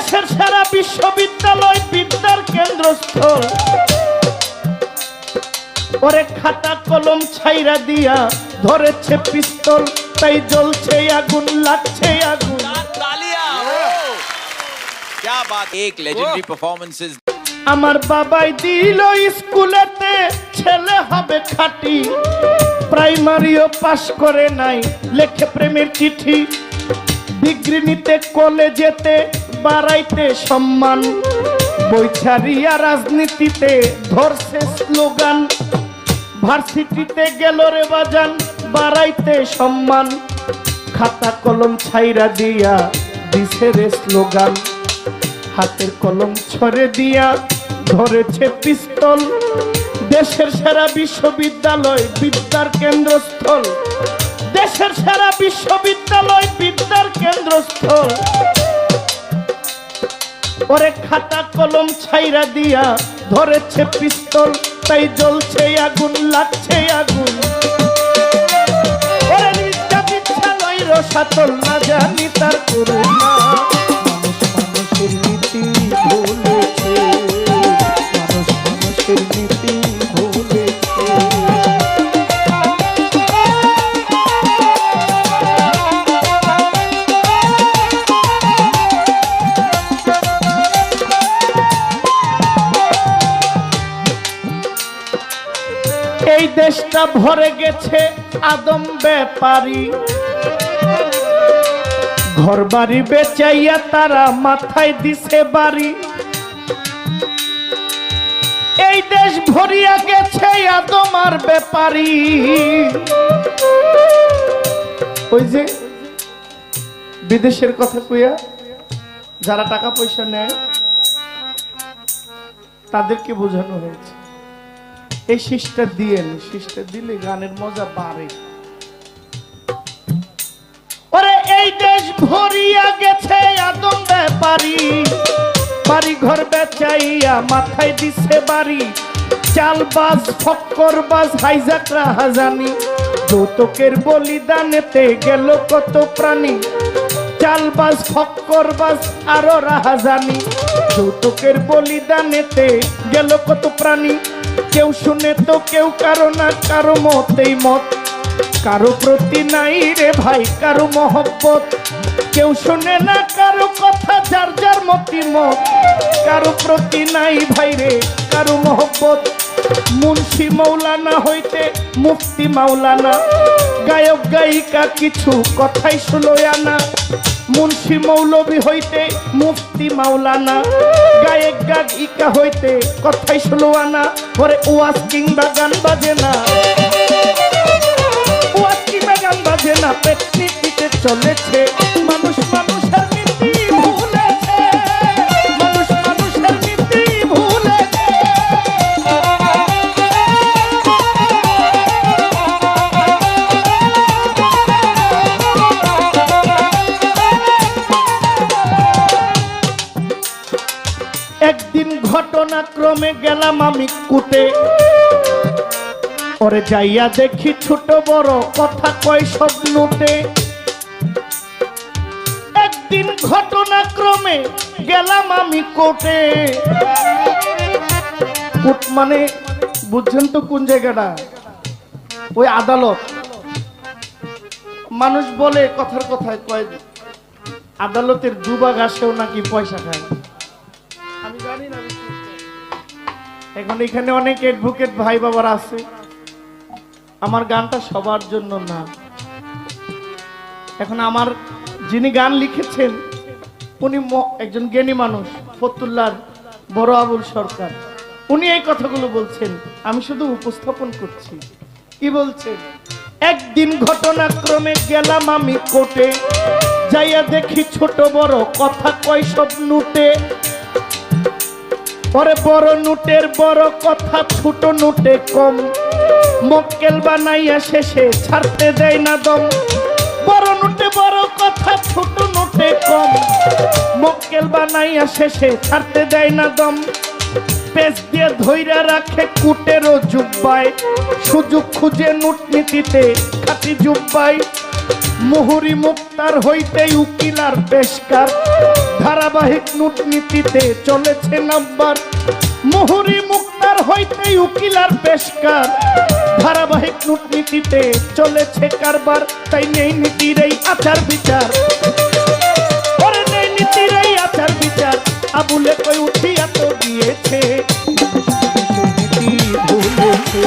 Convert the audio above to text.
দেশের সারা বিশ্ববিদ্যালয় বিদ্যার কেন্দ্রস্থল। ওরে খাতা কলম ছাইরা দিয়া ধরেছে পিস্তল তাই জ্বলছে আগুন লাগছে আগুন। আমার বাবাই দিল স্কুলেতে ছেলে হবে খাটি। প্রাইমারিও পাশ করে নাই লেখে প্রেমের চিঠি। ডিগ্রি নিতে কলেজেতে বাড়াইতে সম্মান। বৈছারিয়া রাজনীতিতে ধরছে স্লোগান। ভার্সিটিতে গেল রে বাজান, বাড়াইতে সম্মান। খাতা কলম ছাইরা দিয়া দিছে রে স্লোগান। হাতের কলম ছড়ে দিয়া ধরেছে পিস্তল। দেশের সেরা বিশ্ববিদ্যালয় বিদ্যার কেন্দ্রস্থল। দেশের সেরা বিশ্ববিদ্যালয় বিদ্যার কেন্দ্রস্থল। ওরে খাতা কলম ছাইরা দিয়া ধরেছে পিস্তল, তাই জ্বলছে আগুন, লাগছে আগুন। ওরে নিত্যা বিদ্যালয় রসাতল না জানি তার করুণা। দেশটা ভরে গেছে আদম ব্যাপারী। ঘর বাড়ি বেচাইয়া তারা মাথায় দিছে বাড়ি। এই দেশ ভরিয়া গেছে আদম আর ওই যে বিদেশের কথা কইয়া যারা টাকা পয়সা নেয়, তাদেরকে বোঝানো হয়েছে। এই শীষটা দিয়েন শীষটা দিলে গানের মজা বাড়ে। ওরে, এই দেশ ভরিয়া গেছে আদম ব্যাপারী। বাড়ি ঘর বেচাইয়া মাথায় দিছে বাড়ি। চালবাজ, ফক্করবাজ হাইজাকরা হাজানি যৌতুকের বলিদানেতে গেল কত প্রাণী। চালবাজ, ফক্করবাজ, আরও রাহাজানি। যৌতুকের বলিদানেতে গেল কত প্রাণী। কেউ শুনে তো কেউ কারও না, কারও মতেই মত। কারও প্রতি নাই রে ভাই, কারও মহব্বত। কেউ শুনে না, কারও কথা যার যার মতি মত। কারও প্রতি নাই ভাই রে, কারও মহব্বত। মুন্সি মৌলানা হইতে মুক্তি মাওলানা গায়ক গায়িকা কিছু কথাই শুলোয় আনা মুন্সি মৌলবি হইতে মুফতি মাওলানা। গায়ক গায়িকা হইতে কথাই শুলো আনা পরে ওয়াজ কিংবা গান বাজে না। ওয়াজ কিংবা গান বাজে না। প্রেক্ষিতে চলেছে ঘটনাক্রমে গেলাম আমি কুটে। ওরে যাইয়া দেখি ছোট বড় কথা কয় সব নোটে। একদিন ঘটনাক্রমে গেলাম আমি কোটে কোট মানে বুঝছেন তো কোন জায়গাটা? ওই আদালত। মানুষ বলে কথার কথায় কয়, আদালতের দুবা আসেও নাকি পয়সা খায়। এখন এখানে অনেক অ্যাডভোকেট ভাই বাবার আছে। আমার গানটা সবার জন্য না। এখন আমার যিনি গান লিখেছেন, উনি একজন জ্ঞানী মানুষ, ফতুল্লার বড় আবুল সরকার। উনি এই কথাগুলো বলছেন, আমি শুধু উপস্থাপন করছি। কি বলছেন? একদিন ঘটনাক্রমে গেলাম আমি কোটে যাইয়া দেখি ছোট বড় কথা কয় সব নুটে পরে বড় নোটের বড় কথা ছোট নোটে কম। মক্কেল বানাইয়া শেষে ছাড়তে দেয় না দম। বড় নোটে বড় কথা ছোট নোটে কম। মক্কেল বানাইয়া শেষে ছাড়তে দেয় না দম। পেস দিয়ে ধইরা রাখে কুটেরও জুব্বায়। সুযোগ খুঁজে নোট নীতিতে খাতি জুব্বাই মুহুরি মুক্তার হইতে উকিলার পেশকার। ধারাবাহিক নূটনীতিতে চলেছে নাম্বার। মুহুরি মুক্তার হইতে উকিলার পেশকার। ধারাবাহিক নূটনীতিতে চলেছে কারবার, তাই নেই নীতির এই আচার বিচার। ওরে নেই নীতির এই আচার বিচার, আবুলে কই উঠিয়া তো গিয়েছে। নীতি ভুলেছে